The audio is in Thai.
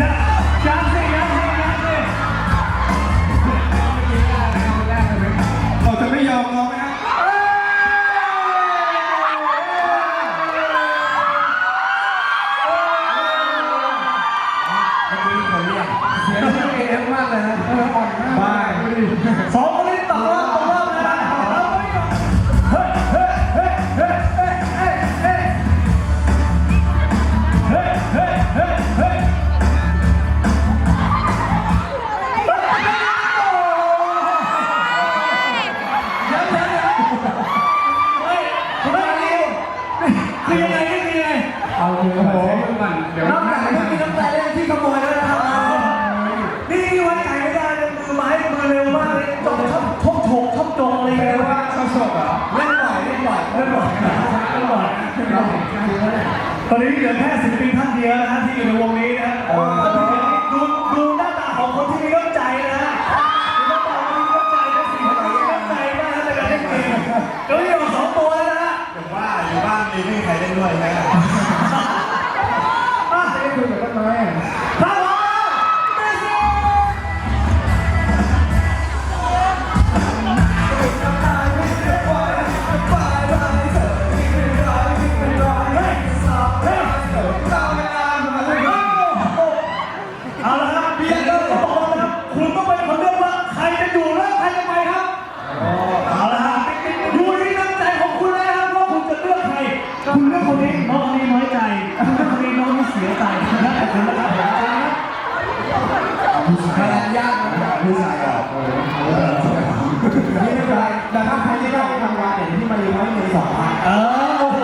ยังยังสิยังสิยังสิเราจะไม่ยอมเราไหมฮะเมื่อกี้คนเรียกเสียงเอฟมากเลยนะอ่อนมากสอง โอ้โหก่อนเดี๋ยวนอกจากไม่มีน้ำใจแล้วที่ขโมยแล้วนะครับนี่นี่ไว้ใจไม่ได้เลยมือไม้มือเร็วมากเลยจงชอบชกโฉกชกจงอะไรแปลเงี้ยว่าว่าชอบศพเหรอเล่นบ่อยเล่นบ่อยเล่นบ่อยเล่นบ่อยตอนนี้เหลือแค่ศิลปินท่านเดียวนะฮะที่อยู่ในวงนี้นะดูดูหน้าตาของคนที่มีน้ำใจนะฮะหน้าตาคนที่มีน้ำใจเป็นสิ่งที่มีน้ำใจมากในการเล่นเกมเดี๋ยวอยู่สองตัวแล้วนะฮะผมว่าอยู่บ้านมีไม่มีใครเล่นด้วยใช่ไหมอะไม่ ไม้อะถ้าร้อมแล้วเมซี่เอาละครับเบียร์ก็บอกแล้วนะครับคุณต้องเป็นคนเลือกว่าใครจะอยู่และใครจะไปครับ เอาละครับดูที่น้ำใจของคุณแล้วครับว่าคุณจะเลือกใคร คุณเลือกคนนี้น้อง แล้วแต่คุณนะครับผมแพ้ยากนะผู้ชายอะนี่ไม่เป็นไรแต่ถ้าใครที่ได้ทำงานอย่างที่มาอยู่ไว้มีสองพันเออโอ้โห